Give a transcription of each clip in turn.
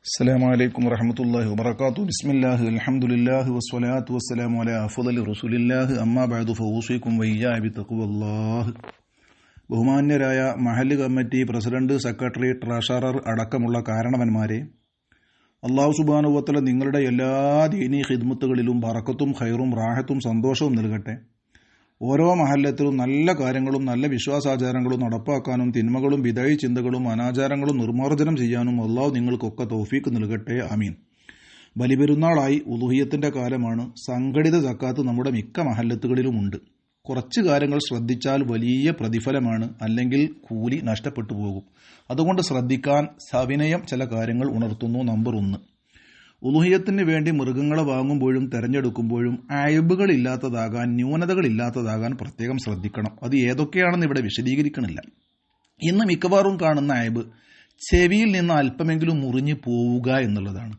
السلام عليكم ورحمة الله وبركاته بسم الله الحمد لله والصلاة والسلام على أفضل رسول الله أما بعد فأوصيكم وإياي بتقوى الله ബഹുമാന്യരായ മഹല്ല് committee president secretary treasurer അടക്കമുള്ള കാരണവന്മാരെ അള്ളാഹു സുബാനുവത്തല നിങ്ങളുടെ എല്ലാ ദീനീ ഹിദ്മത്തുകളിലും ബറക്കത്തും ഖൈറും റാഹത്തും സന്തോഷവും നൽകട്ടെ ഓരോ മഹല്ലത്തിലും നല്ല കാര്യങ്ങളും നല്ല വിശ്വാസാചാരങ്ങളും നടപ്പാക്കാനും തിന്മകളും വിധേയ ചിന്തകളും അനാചാരങ്ങളും നിർമ്മാർജനം ചെയ്യാനും അള്ളാഹു നിങ്ങൾക്കൊക്കെ തൗഫീക്ക് നൽകട്ടെ. അമീൻ ബലിപെരുന്നാളായി ഉലുഹിയത്തിന്റെ കാലമാണ് സംഘടിത ജക്കാത്ത് നമ്മുടെ മിക്ക മഹല്ലത്തുകളിലുമുണ്ട് കുറച്ച് കാര്യങ്ങൾ ശ്രദ്ധിച്ചാൽ വലിയ പ്രതിഫലമാണ് അല്ലെങ്കിൽ കൂലി നഷ്ടപ്പെട്ടു പോകും. അതുകൊണ്ട് ശ്രദ്ധിക്കാൻ സവിനയം ചില കാര്യങ്ങൾ ഉണർത്തുന്നു നമ്പർ ഒന്ന്. ഉലുഹിയത്തിന് വേണ്ടി മൃഗങ്ങളെ വാങ്ങുമ്പോഴും തെരഞ്ഞെടുക്കുമ്പോഴും അയബുകളില്ലാത്തതാകാൻ ന്യൂനതകളില്ലാത്തതാകാൻ പ്രത്യേകം ശ്രദ്ധിക്കണം. അത് ഏതൊക്കെയാണെന്ന് ഇവിടെ വിശദീകരിക്കണില്ല. ഇന്ന് മിക്കവാറും കാണുന്ന അയബ് ചെവിയിൽ നിന്ന് അല്പമെങ്കിലും മുറിഞ്ഞു പോവുക എന്നുള്ളതാണ്.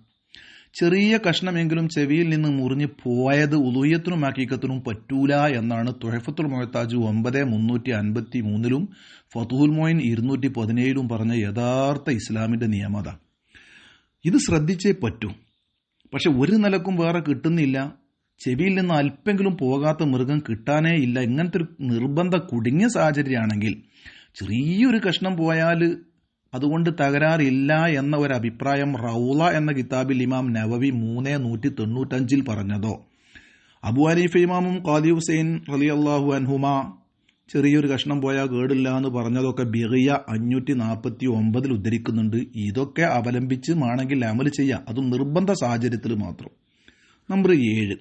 ചെറിയ കഷ്ണമെങ്കിലും ചെവിയിൽ നിന്ന് മുറിഞ്ഞു പോയത് ഉലുയ്യത്തിനും ഹക്കീക്കത്തിനും പറ്റൂല എന്നാണ് തുഴഫത്തുൽ മൊഹത്താജ് ഒമ്പത് മുന്നൂറ്റി അൻപത്തി മൂന്നിലും ഫതുഹുൽ മോയിൻ ഇരുന്നൂറ്റി പതിനേഴിലും പറഞ്ഞ യഥാർത്ഥ ഇസ്ലാമിന്റെ നിയമത. ഇത് ശ്രദ്ധിച്ചേ പറ്റൂ. പക്ഷെ ഒരു നിലക്കും വേറെ കിട്ടുന്നില്ല. ചെവിയിൽ നിന്ന് അല്പെങ്കിലും പോകാത്ത മൃഗം കിട്ടാനേ ഇല്ല. ഇങ്ങനത്തെ ഒരു നിർബന്ധ കുടുങ്ങിയ സാഹചര്യമാണെങ്കിൽ ചെറിയൊരു കഷ്ണം പോയാൽ അതുകൊണ്ട് തകരാറില്ല എന്ന ഒരു അഭിപ്രായം റൗള എന്ന കിതാബിൽ ഇമാം നവവി മൂന്ന് നൂറ്റി തൊണ്ണൂറ്റഞ്ചിൽ പറഞ്ഞതോ. അബു അലീഫ് ഇമാമും ഖാദി ഹുസൈൻ റലി അള്ളാഹു അൻഹുമ ചെറിയൊരു കഷ്ണം പോയാൽ കേടില്ല എന്ന് പറഞ്ഞതൊക്കെ ബിറിയ അഞ്ഞൂറ്റി നാൽപ്പത്തി ഒമ്പതിൽ ഉദ്ധരിക്കുന്നുണ്ട്. ഇതൊക്കെ അവലംബിച്ച് വേണമെങ്കിൽ അമൽ ചെയ്യാം. അതും നിർബന്ധ സാഹചര്യത്തിൽ മാത്രം. നമ്പർ ഏഴ്.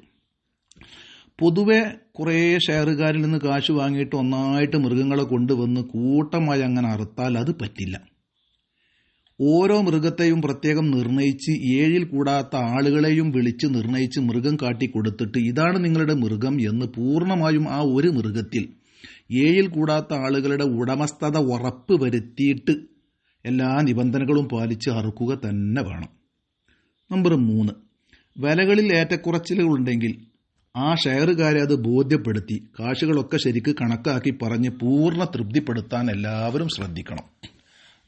പൊതുവെ കുറേ ഷെയറുകാരിൽ നിന്ന് കാശ് വാങ്ങിയിട്ട് ഒന്നായിട്ട് മൃഗങ്ങളെ കൊണ്ടുവന്ന് കൂട്ടമായി അങ്ങനെ അറുത്താൽ അത് പറ്റില്ല. ഓരോ മൃഗത്തെയും പ്രത്യേകം നിർണയിച്ച് ഏഴിൽ കൂടാത്ത ആളുകളെയും വിളിച്ച് നിർണയിച്ച് മൃഗം കാട്ടി കൊടുത്തിട്ട് ഇതാണ് നിങ്ങളുടെ മൃഗം എന്ന് പൂർണമായും ആ ഒരു മൃഗത്തിൽ ഏഴിൽ കൂടാത്ത ആളുകളുടെ ഉടമസ്ഥത ഉറപ്പ് വരുത്തിയിട്ട് എല്ലാ നിബന്ധനകളും പാലിച്ച് അറുക്കുക തന്നെ വേണം. നമ്പർ മൂന്ന്. വിലകളിൽ ഏറ്റക്കുറച്ചിലുകളുണ്ടെങ്കിൽ ആ ഷെയറുകാരെ അത് ബോധ്യപ്പെടുത്തി കാശുകളൊക്കെ ശരിക്ക് കണക്കാക്കി പറഞ്ഞ് പൂർണ തൃപ്തിപ്പെടുത്താൻ എല്ലാവരും ശ്രദ്ധിക്കണം.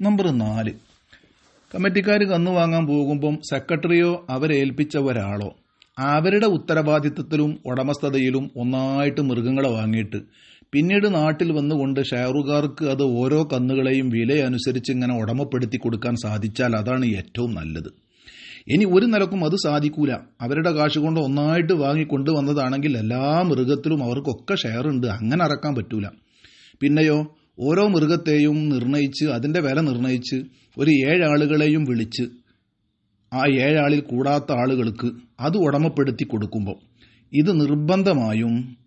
നമ്പർ നാല്. കമ്മിറ്റിക്കാർ കന്നു വാങ്ങാൻ പോകുമ്പം സെക്രട്ടറിയോ അവരേൽപ്പിച്ച ഒരാളോ അവരുടെ ഉത്തരവാദിത്തത്തിലും ഉടമസ്ഥതയിലും ഒന്നായിട്ട് മൃഗങ്ങളെ വാങ്ങിയിട്ട് പിന്നീട് നാട്ടിൽ വന്നുകൊണ്ട് ഷെയറുകാർക്ക് അത് ഓരോ കന്നുകളെയും വിലയനുസരിച്ച് ഇങ്ങനെ ഉടമപ്പെടുത്തി കൊടുക്കാൻ സാധിച്ചാൽ അതാണ് ഏറ്റവും നല്ലത്. ഇനി ഒരു നിലക്കും അത് സാധിക്കൂല. അവരുടെ കാശ് കൊണ്ട് ഒന്നായിട്ട് വാങ്ങി കൊണ്ടുവന്നതാണെങ്കിൽ എല്ലാ മൃഗത്തിലും അവർക്കൊക്കെ ഷെയർ ഉണ്ട്. അങ്ങനെ അറക്കാൻ പറ്റൂല. പിന്നെയോ ഓരോ മൃഗത്തെയും നിർണയിച്ച് അതിന്റെ വില നിർണയിച്ച് ഒരു ഏഴാളുകളെയും വിളിച്ച് ആ ഏഴാളിൽ കൂടാത്ത ആളുകൾക്ക് അത് ഉടമപ്പെടുത്തി കൊടുക്കുമ്പോൾ ഇത് നിർബന്ധമായും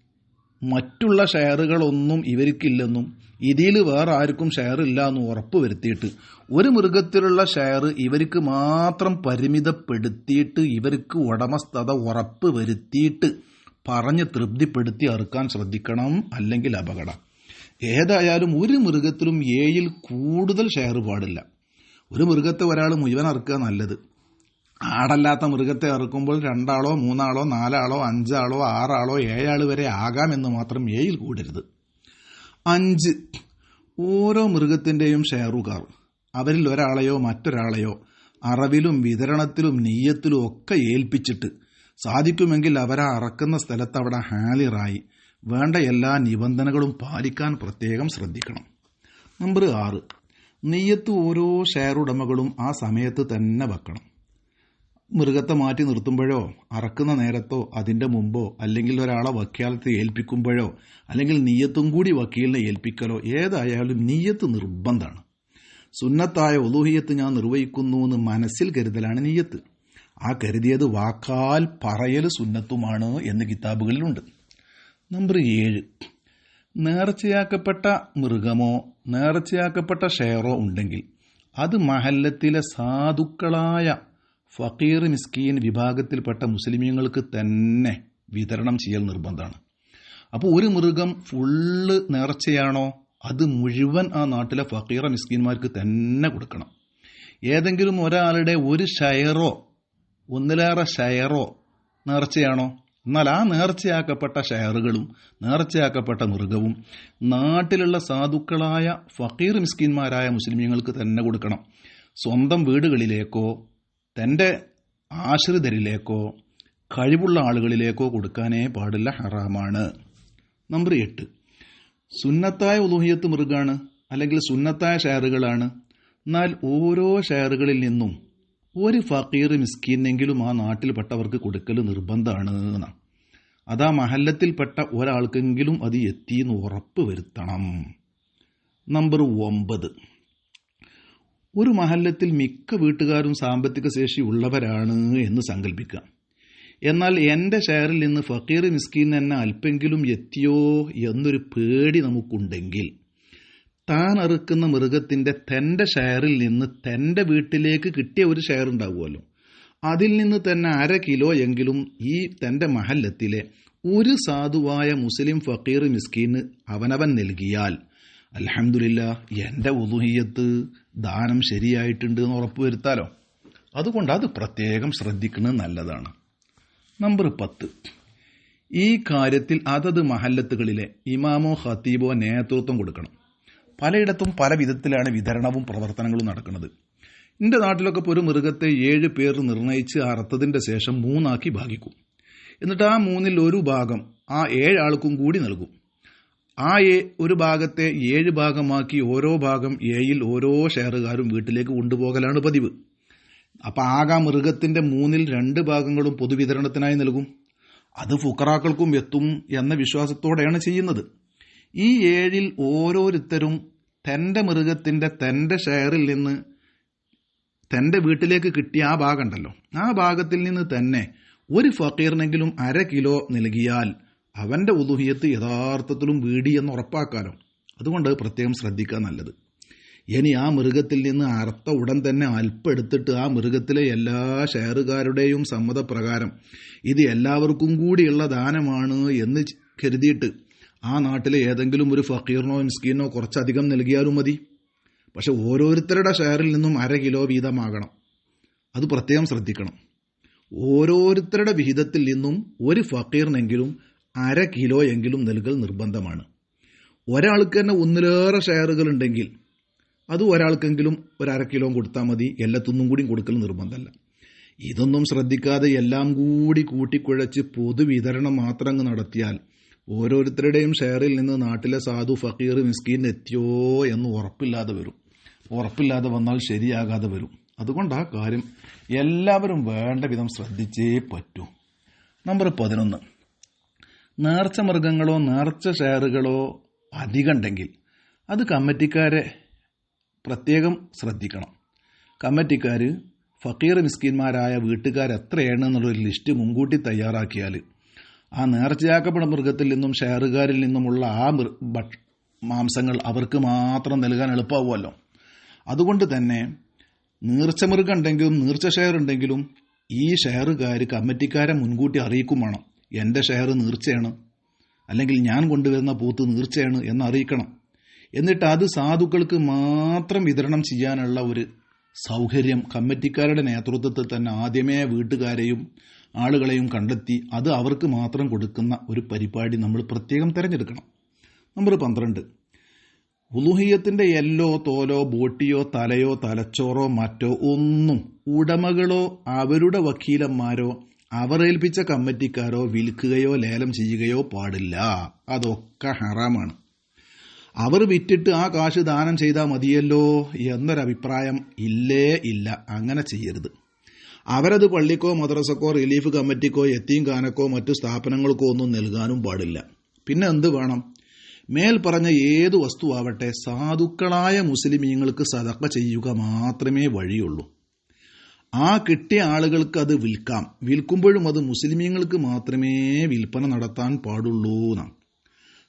മറ്റുള്ള ഷെയറുകളൊന്നും ഇവർക്കില്ലെന്നും ഇതിൽ വേറെ ആർക്കും ഷെയർ ഇല്ല എന്ന് ഉറപ്പ് വരുത്തിയിട്ട് ഒരു മൃഗത്തിലുള്ള ഷെയർ ഇവർക്ക് മാത്രം പരിമിതപ്പെടുത്തിയിട്ട് ഇവർക്ക് ഉടമസ്ഥത ഉറപ്പ് വരുത്തിയിട്ട് പറഞ്ഞ് തൃപ്തിപ്പെടുത്തി അറുക്കാൻ ശ്രദ്ധിക്കണം അല്ലെങ്കിൽ അപകടം. ഏതായാലും ഒരു മൃഗത്തിലും ഏഴിൽ കൂടുതൽ ഷെയർ പാടില്ല. ഒരു മൃഗത്തെ ഒരാൾ മുഴുവൻ അറുക്കുക നല്ലത്. ആടല്ലാത്ത മൃഗത്തെ അറുക്കുമ്പോൾ രണ്ടാളോ മൂന്നാളോ നാലാളോ അഞ്ചാളോ ആറാളോ ഏഴാൾ വരെ ആകാമെന്ന് മാത്രം ഏയിൽ കൂടരുത്. അഞ്ച്. ഓരോ മൃഗത്തിന്റെയും ഷെയറുകാർ അവരിൽ ഒരാളെയോ മറ്റൊരാളെയോ അറവിലും വിതരണത്തിലും നെയ്യത്തിലും ഒക്കെ ഏൽപ്പിച്ചിട്ട് സാധിക്കുമെങ്കിൽ അവരാ അറക്കുന്ന സ്ഥലത്ത് അവിടെ ഹാലിറായി വേണ്ട എല്ലാ നിബന്ധനകളും പാലിക്കാൻ പ്രത്യേകം ശ്രദ്ധിക്കണം. നമ്പർ ആറ്. നെയ്യത്ത് ഓരോ ഷെയർ ഉടമകളും ആ സമയത്ത് തന്നെ വെക്കണം. മൃഗത്തെ മാറ്റി നിർത്തുമ്പോഴോ അറക്കുന്ന നേരത്തോ അതിന്റെ മുമ്പോ അല്ലെങ്കിൽ ഒരാളെ വക്കീലത്തെ ഏൽപ്പിക്കുമ്പോഴോ അല്ലെങ്കിൽ നീയത്തും കൂടി വക്കീലിനെ ഏൽപ്പിക്കലോ ഏതായാലും നീയത്ത് നിർബന്ധമാണ്. സുന്നത്തായ ഒലൂഹിയത്ത് ഞാൻ നിർവഹിക്കുന്നു എന്ന് മനസ്സിൽ കരുതലാണ് നീയത്ത്. ആ കരുതിയത് വാക്കാൽ പറയൽ സുന്നത്തുമാണ് എന്ന് കിതാബുകളിലുണ്ട്. നമ്പർ ഏഴ്. നേർച്ചയാക്കപ്പെട്ട മൃഗമോ നേർച്ചയാക്കപ്പെട്ട ഷെയറോ ഉണ്ടെങ്കിൽ അത് മഹല്ലത്തിലെ സാധുക്കളായ ഫക്കീർ മിസ്കീൻ വിഭാഗത്തിൽപ്പെട്ട മുസ്ലിമീങ്ങൾക്ക് തന്നെ വിതരണം ചെയ്യൽ നിർബന്ധമാണ്. അപ്പോൾ ഒരു മൃഗം ഫുള്ള് നേർച്ചയാണോ? അത് മുഴുവൻ ആ നാട്ടിലെ ഫക്കീറ മിസ്കീന്മാർക്ക് തന്നെ കൊടുക്കണം. ഏതെങ്കിലും ഒരാളുടെ ഒരു ഷെയറോ ഒന്നിലേറെ ഷെയറോ നേർച്ചയാണോ? എന്നാൽ ആ നേർച്ചയാക്കപ്പെട്ട ഷെയറുകളും നേർച്ചയാക്കപ്പെട്ട മൃഗവും നാട്ടിലുള്ള സാധുക്കളായ ഫക്കീർ മിസ്കിന്മാരായ മുസ്ലിമീങ്ങൾക്ക് തന്നെ കൊടുക്കണം. സ്വന്തം വീടുകളിലേക്കോ തന്റെ ആശ്രിതരിലേക്കോ കഴിവുള്ള ആളുകളിലേക്കോ കൊടുക്കാനേ പാടില്ല ഹറാമാണ്. നമ്പർ എട്ട്. സുന്നത്തായ ഉലൂഹിയത്ത് മൃഗാണ് അല്ലെങ്കിൽ സുന്നത്തായ ഷെയറുകളാണ്. എന്നാൽ ഓരോ ഷെയറുകളിൽ നിന്നും ഒരു ഫക്കീർ മിസ്കീനെങ്കിലും ആ നാട്ടിൽപ്പെട്ടവർക്ക് കൊടുക്കൽ നിർബന്ധമാണ് എന്നാണ്. അതാ മഹല്ലത്തിൽപ്പെട്ട ഒരാൾക്കെങ്കിലും അത് എത്തിയെന്ന് ഉറപ്പ് വരുത്തണം. നമ്പർ ഒമ്പത്. ഒരു മഹല്ലത്തിൽ മിക്ക വീട്ടുകാരും സാമ്പത്തിക ശേഷി ഉള്ളവരാണ് എന്ന് സങ്കല്പിക്കാം എന്നാൽ എന്റെ ഷെയറിൽ നിന്ന് ഫക്കീർ മിസ്കീൻ എന്നെ അല്പെങ്കിലും എത്തിയോ എന്നൊരു പേടി നമുക്കുണ്ടെങ്കിൽ താൻ അറുക്കുന്ന മൃഗത്തിന്റെ തന്റെ ഷെയറിൽ നിന്ന് തന്റെ വീട്ടിലേക്ക് കിട്ടിയ ഒരു ഷെയർ ഉണ്ടാവുമല്ലോ. അതിൽ നിന്ന് തന്നെ അര കിലോ എങ്കിലും ഈ തന്റെ മഹല്ലത്തിലെ ഒരു സാധുവായ മുസ്ലിം ഫക്കീർ മിസ്കീന് അവനവൻ നൽകിയാൽ അലഹമില്ല എന്റെ ഉദുഹിയത്ത് ദാനം ശരിയായിട്ടുണ്ട് എന്ന് ഉറപ്പുവരുത്താലോ അതുകൊണ്ട് അത് പ്രത്യേകം ശ്രദ്ധിക്കുന്നത് നല്ലതാണ്. നമ്പർ പത്ത്. ഈ കാര്യത്തിൽ അതത് മഹല്ലത്തുകളിലെ ഇമാമോ ഖത്തീബോ നേതൃത്വം കൊടുക്കണം. പലയിടത്തും പല വിധത്തിലാണ് വിതരണവും പ്രവർത്തനങ്ങളും നടക്കുന്നത്. എന്റെ നാട്ടിലൊക്കെ ഇപ്പോൾ ഒരു മൃഗത്തെ ഏഴ് പേർ നിർണയിച്ച് അറുത്തതിന്റെ ശേഷം മൂന്നാക്കി ഭാഗിക്കും. എന്നിട്ട് ആ മൂന്നിൽ ഒരു ഭാഗം ആ ഏഴാൾക്കും കൂടി നൽകും. ആ എ ഒരു ഭാഗത്തെ ഏഴ് ഭാഗമാക്കി ഓരോ ഭാഗം എയിൽ ഓരോ ഷെയറുകാരും വീട്ടിലേക്ക് കൊണ്ടുപോകലാണ് പതിവ്. അപ്പം ആകെ മൃഗത്തിന്റെ മൂന്നിൽ രണ്ട് ഭാഗങ്ങളും പൊതുവിതരണത്തിനായി നൽകും. അത് ഫുക്കറാക്കൾക്കും എത്തും എന്ന വിശ്വാസത്തോടെയാണ് ചെയ്യുന്നത്. ഈ ഏഴിൽ ഓരോരുത്തരും തന്റെ മൃഗത്തിന്റെ തന്റെ ഷെയറിൽ നിന്ന് തന്റെ വീട്ടിലേക്ക് കിട്ടിയ ആ ഭാഗമുണ്ടല്ലോ ആ ഭാഗത്തിൽ നിന്ന് തന്നെ ഒരു ഫക്കീറിനെങ്കിലും അര കിലോ നൽകിയാൽ അവന്റെ ഉദുഹിയത്ത് യഥാർത്ഥത്തിലും വീടി എന്ന് ഉറപ്പാക്കാലോ. അതുകൊണ്ട് പ്രത്യേകം ശ്രദ്ധിക്കാൻ നല്ലത്. ഇനി ആ മൃഗത്തിൽ നിന്ന് അറുത്ത ഉടൻ തന്നെ അല്പം എടുത്തിട്ട് ആ മൃഗത്തിലെ എല്ലാ ഷെയറുകാരുടെയും സമ്മതപ്രകാരം ഇത് എല്ലാവർക്കും കൂടിയുള്ള ദാനമാണ് എന്ന് കരുതിയിട്ട് ആ നാട്ടിലെ ഏതെങ്കിലും ഒരു ഫക്കീറിനോ മിസ്കീനോ കുറച്ചധികം നൽകിയാലും മതി. പക്ഷെ ഓരോരുത്തരുടെ ഷെയറിൽ നിന്നും അര കിലോ വീതമാകണം. അത് പ്രത്യേകം ശ്രദ്ധിക്കണം. ഓരോരുത്തരുടെ വിഹിതത്തിൽ നിന്നും ഒരു ഫക്കീറിനെങ്കിലും അര കിലോ എങ്കിലും നൽകൽ നിർബന്ധമാണ്. ഒരാൾക്ക് തന്നെ ഒന്നിലേറെ ഷെയറുകൾ ഉണ്ടെങ്കിൽ അത് ഒരാൾക്കെങ്കിലും ഒരു അര കിലോ കൊടുത്താൽ മതി. എല്ലാത്തൊന്നും കൂടി കൊടുക്കൽ നിർബന്ധമല്ല. ഇതൊന്നും ശ്രദ്ധിക്കാതെ എല്ലാം കൂടി കൂട്ടിക്കുഴച്ച് പൊതുവിതരണം മാത്രം അങ്ങ് നടത്തിയാൽ ഓരോരുത്തരുടെയും ഷെയറിൽ നിന്ന് നാട്ടിലെ സാധു ഫക്കീർ മിസ്കീൻ എത്തിയോ എന്ന് ഉറപ്പില്ലാതെ വരും. ഉറപ്പില്ലാതെ വന്നാൽ ശരിയാകാതെ വരും. അതുകൊണ്ട് ആ കാര്യം എല്ലാവരും വേണ്ട വിധം ശ്രദ്ധിച്ചേ പറ്റൂ. നമ്പർ പതിനൊന്ന്. നേർച്ച മൃഗങ്ങളോ നേർച്ച ഷെയറുകളോ അധികമുണ്ടെങ്കിൽ അത് കമ്മിറ്റിക്കാരെ പ്രത്യേകം ശ്രദ്ധിക്കണം. കമ്മിറ്റിക്കാർ ഫക്കീർ മിസ്കിന്മാരായ വീട്ടുകാർ എത്രയാണ് എന്നുള്ളൊരു ലിസ്റ്റ് മുൻകൂട്ടി തയ്യാറാക്കിയാൽ ആ നേർച്ചയാക്കപ്പെടുന്ന മൃഗത്തിൽ നിന്നും ഷെയറുകാരിൽ നിന്നുമുള്ള ആ മാംസങ്ങൾ അവർക്ക് മാത്രം നൽകാൻ എളുപ്പമാവുമല്ലോ അതുകൊണ്ട് തന്നെ നീർച്ച മൃഗം ഉണ്ടെങ്കിലും നീർച്ച ഷെയർ ഉണ്ടെങ്കിലും ഈ ഷെയറുകാർ കമ്മിറ്റിക്കാരെ മുൻകൂട്ടി അറിയിക്കും വേണം. എന്റെ ഷെയർ നീർച്ചയാണ്. അല്ലെങ്കിൽ ഞാൻ കൊണ്ടുവരുന്ന പൂത്ത് നീർച്ചയാണ് എന്ന് അറിയിക്കണം എന്നിട്ട് അത് സാധുക്കൾക്ക് മാത്രം വിതരണം ചെയ്യാനുള്ള ഒരു സൗകര്യം കമ്മിറ്റിക്കാരുടെ നേതൃത്വത്തിൽ തന്നെ ആദ്യമേ വീട്ടുകാരെയും ആളുകളെയും കണ്ടെത്തി അത് അവർക്ക് മാത്രം കൊടുക്കുന്ന ഒരു പരിപാടി നമ്മൾ പ്രത്യേകം തിരഞ്ഞെടുക്കണം. നമ്പർ പന്ത്രണ്ട്. ഉലുഹിയത്തിന്റെ എല്ലോ തോലോ ബോട്ടിയോ തലയോ തലച്ചോറോ മറ്റോ ഒന്നും ഉടമകളോ അവരുടെ വക്കീലന്മാരോ അവർ ഏൽപ്പിച്ച കമ്മിറ്റിക്കാരോ വിൽക്കുകയോ ലേലം ചെയ്യുകയോ പാടില്ല. അതൊക്കെ ഹറാമാണ്. അവർ വിറ്റിട്ട് ആ കാശ് ദാനം ചെയ്താൽ മതിയല്ലോ എന്നൊരഭിപ്രായം ഇല്ലേ ഇല്ല. അങ്ങനെ ചെയ്യരുത്. അവരത് പള്ളിക്കോ മദ്രസക്കോ റിലീഫ് കമ്മിറ്റിക്കോ എത്തീം കാനക്കോ മറ്റു സ്ഥാപനങ്ങൾക്കോ ഒന്നും നൽകാനും പാടില്ല. പിന്നെ എന്ത് വേണം? മേൽ പറഞ്ഞ ഏതു വസ്തുവാവട്ടെ സാധുക്കളായ മുസ്ലിമീങ്ങൾക്ക് സതക്ക ചെയ്യുക മാത്രമേ വഴിയുള്ളൂ. ആ കിട്ടിയ ആളുകൾക്ക് അത് വിൽക്കാം. വിൽക്കുമ്പോഴും അത് മുസ്ലിമീങ്ങൾക്ക് മാത്രമേ വിൽപ്പന നടത്താൻ പാടുള്ളൂ എന്നാണ്.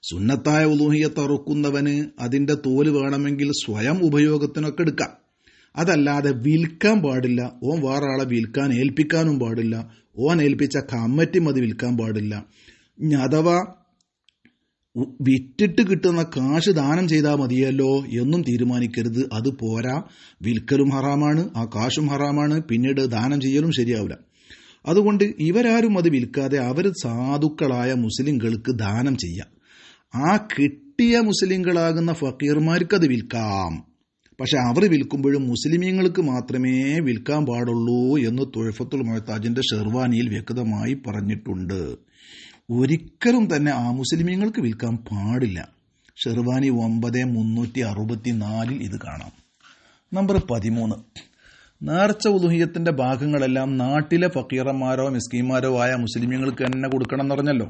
സുന്നത്തായ ഉലൂഹിയത്ത് അറുക്കുന്നവന് അതിന്റെ തോൽ വേണമെങ്കിൽ സ്വയം ഉപയോഗത്തിനൊക്കെ എടുക്കാം. അതല്ലാതെ വിൽക്കാൻ പാടില്ല. ഓൻ വേറെ ആളെ വിൽക്കാൻ ഏൽപ്പിക്കാനും പാടില്ല. ഓൻ ഏൽപ്പിച്ച കമ്മറ്റി അത് വിൽക്കാൻ പാടില്ല. അഥവാ വിറ്റിട്ട് കിട്ടുന്ന കാശ് ദാനം ചെയ്താൽ മതിയല്ലോ എന്നും തീരുമാനിക്കരുത്. അത് പോരാ. വിൽക്കലും ഹറാമാണ് ആ കാശും ഹറാമാണ്. പിന്നീട് ദാനം ചെയ്യലും ശരിയാവില്ല. അതുകൊണ്ട് ഇവരാരും അത് വിൽക്കാതെ അവർ സാധുക്കളായ മുസ്ലിംകൾക്ക് ദാനം ചെയ്യാം. ആ കിട്ടിയ മുസ്ലിംകളാകുന്ന ഫക്കീർമാർക്ക് അത് വിൽക്കാം. പക്ഷെ അവർ വിൽക്കുമ്പോഴും മുസ്ലിമീങ്ങൾക്ക് മാത്രമേ വിൽക്കാൻ പാടുള്ളൂ എന്ന് തുഴഫത്തുൽ മൊഹത്താജിന്റെ ഷെർവാനിയിൽ വ്യക്തമായി പറഞ്ഞിട്ടുണ്ട്. ഒരിക്കലും തന്നെ ആ മുസ്ലിമീങ്ങൾക്ക് വിൽക്കാൻ പാടില്ല. ഷെർവാനി ഒമ്പത് മുന്നൂറ്റി അറുപത്തി നാലിൽ ഇത് കാണാം. നമ്പർ പതിമൂന്ന്. നേർച്ച ഉദുഹിയത്തിന്റെ ഭാഗങ്ങളെല്ലാം നാട്ടിലെ ഫക്കീറന്മാരോ മിസ്കീന്മാരോ ആയ മുസ്ലിമീങ്ങൾക്ക് തന്നെ കൊടുക്കണം എന്ന് പറഞ്ഞല്ലോ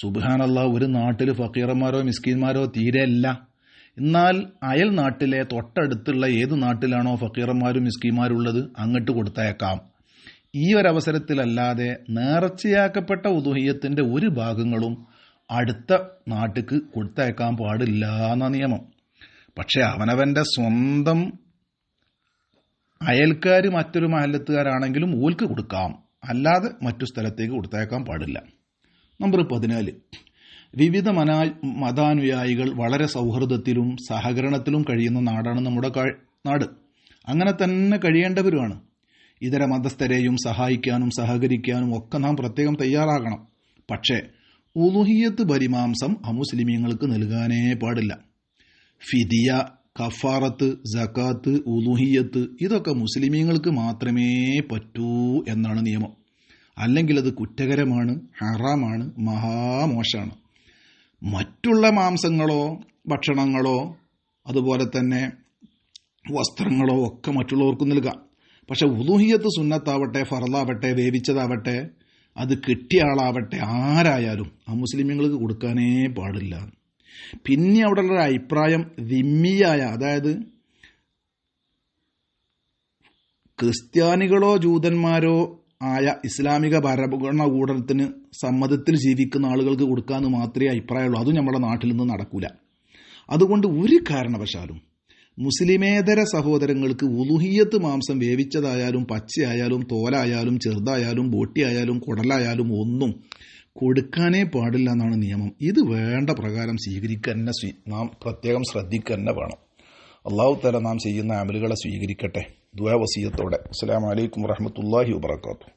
സുബാനല്ല ഒരു നാട്ടിൽ ഫക്കീറന്മാരോ മിസ്കീന്മാരോ തീരെ ഇല്ല എന്നാൽ അയൽ നാട്ടിലെ തൊട്ടടുത്തുള്ള ഏത് നാട്ടിലാണോ ഫക്കീറന്മാരും മിസ്കീന്മാരും ഉള്ളത് അങ്ങോട്ട് കൊടുത്തയക്കാം ഈ ഒരവസരത്തിലല്ലാതെ നേർച്ചയാക്കപ്പെട്ട ഉദുഹിയത്തിന്റെ ഒരു ഭാഗങ്ങളും അടുത്ത നാട്ടിക്ക് കൊടുത്തയക്കാൻ പാടില്ല എന്ന നിയമം. പക്ഷെ അവനവന്റെ സ്വന്തം അയൽക്കാർ മറ്റൊരു മഹല്ലത്തുകാരാണെങ്കിലും ഓൽക്ക് കൊടുക്കാം. അല്ലാതെ മറ്റു സ്ഥലത്തേക്ക് കൊടുത്തയക്കാൻ പാടില്ല. നമ്പർ പതിനാല്. വിവിധ മനാ മതാനുയായികൾ വളരെ സൗഹൃദത്തിലും സഹകരണത്തിലും കഴിയുന്ന നാടാണ് നമ്മുടെ നാട്. അങ്ങനെ തന്നെ കഴിയേണ്ടവരുമാണ്. ഇതര മതസ്ഥരെയും സഹായിക്കാനും സഹകരിക്കാനും ഒക്കെ നാം പ്രത്യേകം തയ്യാറാകണം. പക്ഷേ ഉലുഹിയത്ത് പരിമാംസം അമുസ്ലിമീങ്ങൾക്ക് നൽകാനേ പാടില്ല. ഫിദിയ കഫാറത്ത് ജക്കാത്ത് ഉലുഹിയത്ത് ഇതൊക്കെ മുസ്ലിമീങ്ങൾക്ക് മാത്രമേ പറ്റൂ എന്നാണ് നിയമം. അല്ലെങ്കിൽ അത് കുറ്റകരമാണ് ഹറാമാണ് മഹാമോശമാണ്. മറ്റുള്ള മാംസങ്ങളോ ഭക്ഷണങ്ങളോ അതുപോലെ തന്നെ വസ്ത്രങ്ങളോ ഒക്കെ മറ്റുള്ളവർക്ക് നൽകാം. പക്ഷെ ഉദുഹിയത്ത് സുന്നത്താവട്ടെ ഫറലാവട്ടെ വേവിച്ചതാവട്ടെ അത് കിട്ടിയ ആളാവട്ടെ ആരായാലും ആ മുസ്ലിമീങ്ങൾക്ക് കൊടുക്കാനേ പാടില്ല. പിന്നെ അവിടെ ഉള്ള അഭിപ്രായം ദിമ്മിയായ അതായത് ക്രിസ്ത്യാനികളോ ജൂതന്മാരോ ആയ ഇസ്ലാമിക ഭരണകൂടത്തിന് സമ്മതത്തിൽ ജീവിക്കുന്ന ആളുകൾക്ക് കൊടുക്കാമെന്ന് മാത്രമേ അഭിപ്രായമുള്ളൂ. അതും നമ്മുടെ നാട്ടിൽ നിന്ന് നടക്കൂല. അതുകൊണ്ട് ഒരു കാരണവശാലും മുസ്ലിമേതര സഹോദരങ്ങൾക്ക് ഉലുഹിയത്ത് മാംസം വേവിച്ചതായാലും പച്ചയായാലും തോലായാലും ചെറുതായാലും ബോട്ടിയായാലും കുടലായാലും ഒന്നും കൊടുക്കാനേ പാടില്ല എന്നാണ് നിയമം. ഇത് വേണ്ട പ്രകാരം സ്വീകരിക്കുക തന്നെ സ്വീ- നാം പ്രത്യേകം ശ്രദ്ധിക്കുക തന്നെ വേണം. അള്ളാഹു തല നാം ചെയ്യുന്ന അമലുകളെ സ്വീകരിക്കട്ടെ. ദ്വയ അസ്സാം വലൈക്കും വറഹമത്തല്ലാഹി വബർക്കാത്തു